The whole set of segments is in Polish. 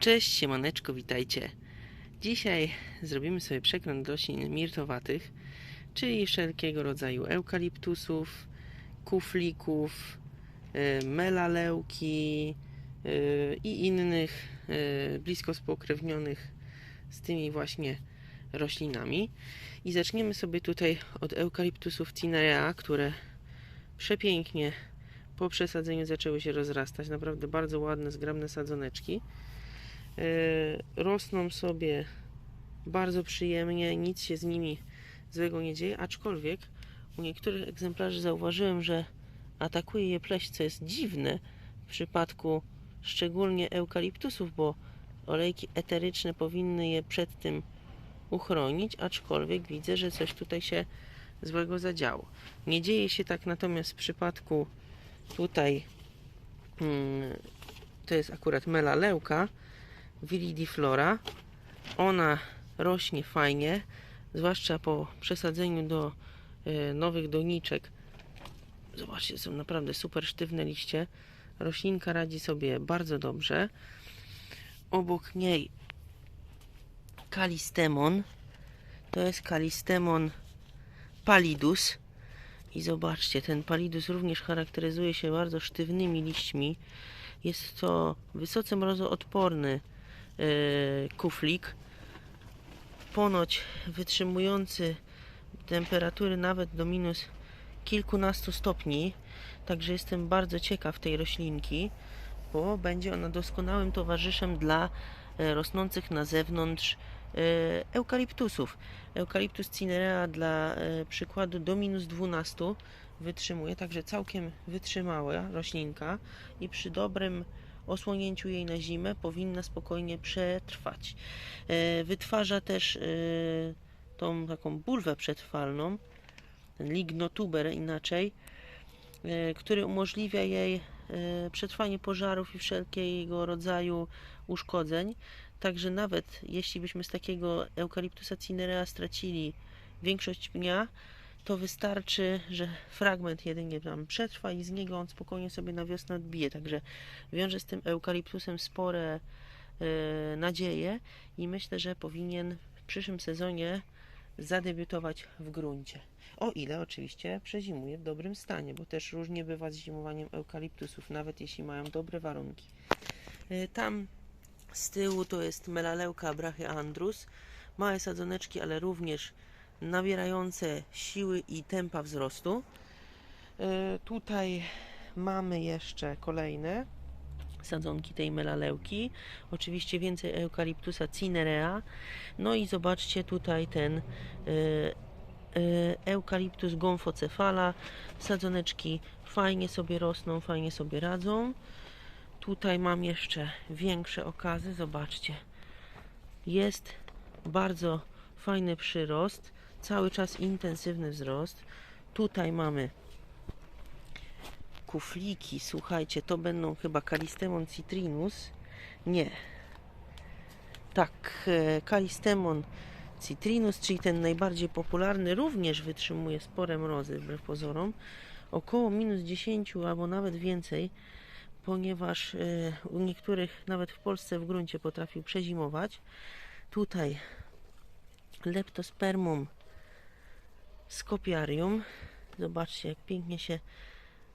Cześć, siemaneczko, witajcie. Dzisiaj zrobimy sobie przegląd roślin mirtowatych, czyli wszelkiego rodzaju eukaliptusów, kuflików, y, melaleuki y, i innych y, blisko spokrewnionych z tymi właśnie roślinami. I zaczniemy sobie tutaj od eukaliptusów cinerea, które przepięknie po przesadzeniu zaczęły się rozrastać. Naprawdę bardzo ładne, zgrabne sadzoneczki. E, rosną sobie bardzo przyjemnie, nic się z nimi złego nie dzieje, aczkolwiek u niektórych egzemplarzy zauważyłem, że atakuje je pleść, co jest dziwne w przypadku szczególnie eukaliptusów, bo olejki eteryczne powinny je przed tym uchronić, aczkolwiek widzę, że coś tutaj się złego zadziało. Nie dzieje się tak natomiast w przypadku tutaj mm, to jest akurat melaleuka viridiflora. Ona rośnie fajnie, zwłaszcza po przesadzeniu do e, nowych doniczek. Zobaczcie, są naprawdę super sztywne liście. Roślinka radzi sobie bardzo dobrze. Obok niej kalistemon. To jest kalistemon pallidus. I zobaczcie, ten pallidus również charakteryzuje się bardzo sztywnymi liśćmi. Jest to wysoce mrozoodporny kuflik. Ponoć wytrzymujący temperatury nawet do minus kilkunastu stopni. Także jestem bardzo ciekaw tej roślinki, bo będzie ona doskonałym towarzyszem dla e, rosnących na zewnątrz e, eukaliptusów. Eukaliptus cinerea dla przykładu do minus 12 wytrzymuje, także całkiem wytrzymała roślinka i przy dobrym osłonięciu jej na zimę powinna spokojnie przetrwać. E, Wytwarza też e, tą taką bulwę przetrwalną, lignotuber inaczej, e, który umożliwia jej przetrwanie pożarów i wszelkiego rodzaju uszkodzeń. Także nawet jeśli byśmy z takiego eukaliptusa cinerea stracili większość pnia, to wystarczy, że fragment jedynie tam przetrwa i z niego on spokojnie sobie na wiosnę odbije. Także wiąże z tym eukaliptusem spore e, nadzieje i myślę, że powinien w przyszłym sezonie zadebiutować w gruncie. O ile oczywiście przezimuje w dobrym stanie, bo też różnie bywa z zimowaniem eukaliptusów, nawet jeśli mają dobre warunki. E, Tam z tyłu to jest melaleuka brachyandrus. Małe sadzoneczki, ale również nabierające siły i tempa wzrostu. E, Tutaj mamy jeszcze kolejne sadzonki tej melaleuki. Oczywiście więcej eukaliptusa cinerea. No i zobaczcie tutaj ten e, e, eukaliptus gonfocefala. Sadzoneczki fajnie sobie rosną, fajnie sobie radzą. Tutaj mam jeszcze większe okazy. Zobaczcie. Jest bardzo fajny przyrost. Cały czas intensywny wzrost. Tutaj mamy kufliki. Słuchajcie, to będą chyba Calistemon citrinus. Nie. Tak, e, Calistemon citrinus, czyli ten najbardziej popularny, również wytrzymuje spore mrozy wbrew pozorom. Około minus 10 albo nawet więcej, ponieważ e, u niektórych nawet w Polsce w gruncie potrafił przezimować. Tutaj Leptospermum scopiarium. Zobaczcie, jak pięknie się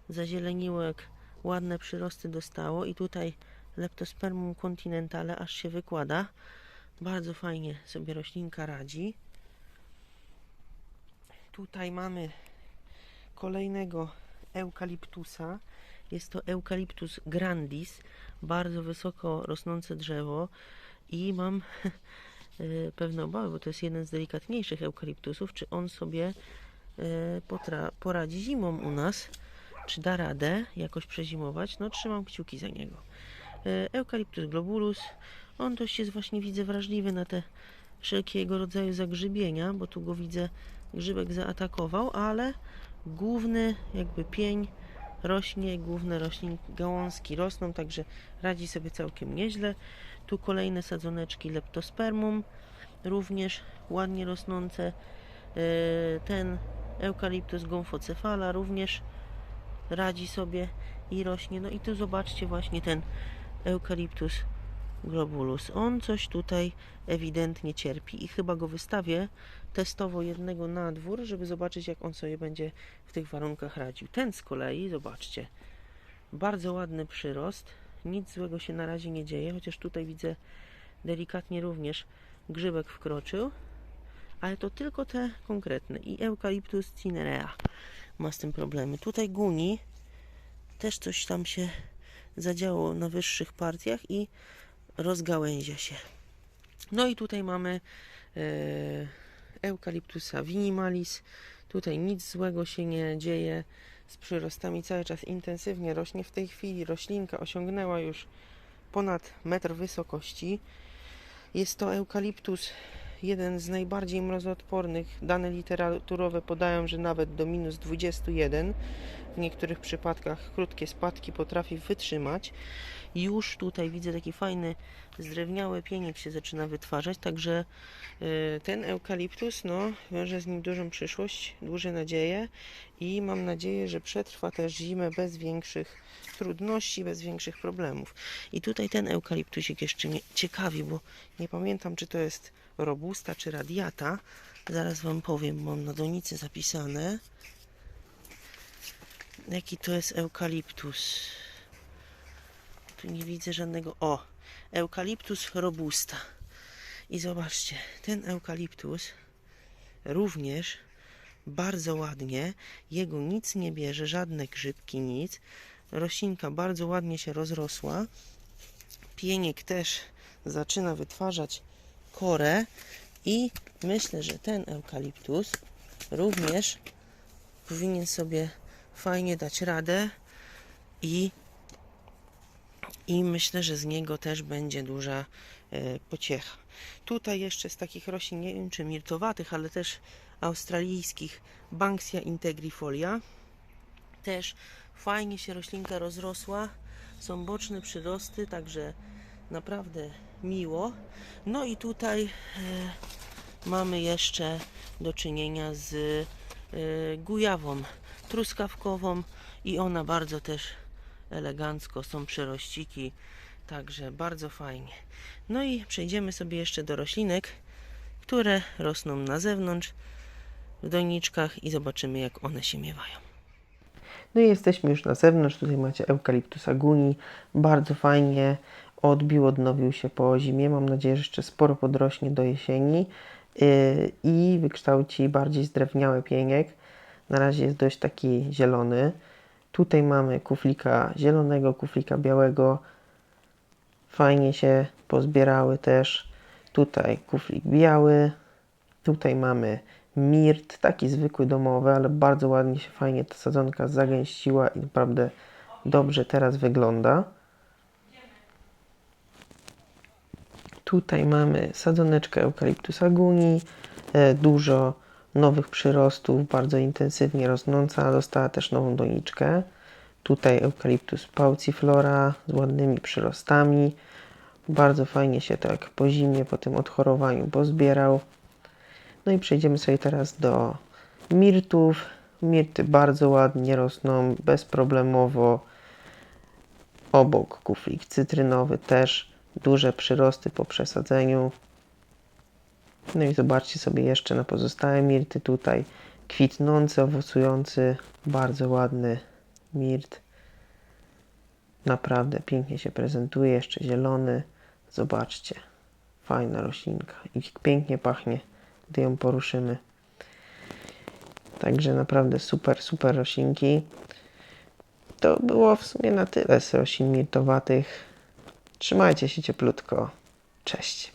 zazieleniło, jak ładne przyrosty dostało. I tutaj Leptospermum continentale aż się wykłada. Bardzo fajnie sobie roślinka radzi. Tutaj mamy kolejnego eukaliptusa. Jest to Eucalyptus grandis, bardzo wysoko rosnące drzewo i mam pewne obawy, bo to jest jeden z delikatniejszych eukaliptusów, czy on sobie potra- poradzi zimą u nas, czy da radę jakoś przezimować. No trzymam kciuki za niego. E, Eucalyptus globulus, on dość jest właśnie widzę wrażliwy na te wszelkiego rodzaju zagrzybienia, bo tu go widzę grzybek zaatakował, ale główny jakby pień rośnie, główne roślin, gałązki rosną, także radzi sobie całkiem nieźle. Tu kolejne sadzoneczki leptospermum, również ładnie rosnące. E, Ten eukaliptus gonfocefala również radzi sobie i rośnie. No i tu zobaczcie właśnie ten eukaliptus globulus. On coś tutaj ewidentnie cierpi i chyba go wystawię testowo jednego na dwór, żeby zobaczyć jak on sobie będzie w tych warunkach radził. Ten z kolei, zobaczcie, bardzo ładny przyrost, nic złego się na razie nie dzieje, chociaż tutaj widzę delikatnie również grzybek wkroczył, ale to tylko te konkretne i Eucalyptus cinerea ma z tym problemy. Tutaj guni też coś tam się zadziało na wyższych partiach i rozgałęzia się. No i tutaj mamy e, Eucalyptusa vinimalis. Tutaj nic złego się nie dzieje z przyrostami, cały czas intensywnie rośnie. W tej chwili roślinka osiągnęła już ponad metr wysokości. Jest to eukaliptus, jeden z najbardziej mrozoodpornych. Dane literaturowe podają, że nawet do minus 21 w niektórych przypadkach krótkie spadki potrafi wytrzymać. Już tutaj widzę taki fajny zdrewniały pieniek się zaczyna wytwarzać, także y, ten eukaliptus, no, wiąże z nim dużą przyszłość, duże nadzieje i mam nadzieję, że przetrwa też zimę bez większych trudności, bez większych problemów. I tutaj ten eukaliptusik jeszcze mnie ciekawi, bo nie pamiętam, czy to jest robusta, czy radiata. Zaraz Wam powiem, mam na donicy zapisane. Jaki to jest eukaliptus? Tu nie widzę żadnego. O! Eukaliptus robusta. I zobaczcie, ten eukaliptus również bardzo ładnie, jego nic nie bierze, żadne grzybki, nic. Roślinka bardzo ładnie się rozrosła. Pieniek też zaczyna wytwarzać korę i myślę, że ten eukaliptus również powinien sobie fajnie dać radę i i myślę, że z niego też będzie duża e, pociecha. Tutaj jeszcze z takich roślin, nie wiem czy mirtowatych, ale też australijskich Banksia integrifolia. Też fajnie się roślinka rozrosła. Są boczne przyrosty, także naprawdę miło. No i tutaj e, mamy jeszcze do czynienia z gujawą truskawkową i ona bardzo też elegancko, są przerościki, także bardzo fajnie. No i przejdziemy sobie jeszcze do roślinek, które rosną na zewnątrz w doniczkach i zobaczymy jak one się miewają. No i jesteśmy już na zewnątrz. Tutaj macie Eucalyptus aguni. Bardzo fajnie odbił, odnowił się po zimie. Mam nadzieję, że jeszcze sporo podrośnie do jesieni i wykształci bardziej zdrewniały pieniek. Na razie jest dość taki zielony. Tutaj mamy kuflika zielonego, kuflika białego. Fajnie się pozbierały też. Tutaj kuflik biały. Tutaj mamy mirt, taki zwykły domowy, ale bardzo ładnie się fajnie ta sadzonka zagęściła i naprawdę dobrze teraz wygląda. Tutaj mamy sadzoneczkę Eucalyptus aguni, e, dużo nowych przyrostów, bardzo intensywnie rosnąca, dostała też nową doniczkę. Tutaj Eucalyptus pauciflora z ładnymi przyrostami. Bardzo fajnie się tak po zimie, po tym odchorowaniu pozbierał. No i przejdziemy sobie teraz do mirtów. Mirty bardzo ładnie rosną, bezproblemowo. Obok kuflik cytrynowy też duże przyrosty po przesadzeniu. No i zobaczcie sobie jeszcze na pozostałe mirty tutaj. Kwitnący, owocujący, bardzo ładny mirt. Naprawdę pięknie się prezentuje, jeszcze zielony. Zobaczcie, fajna roślinka i pięknie pachnie, gdy ją poruszymy. Także naprawdę super, super roślinki. To było w sumie na tyle z roślin mirtowatych. Trzymajcie się cieplutko. Cześć.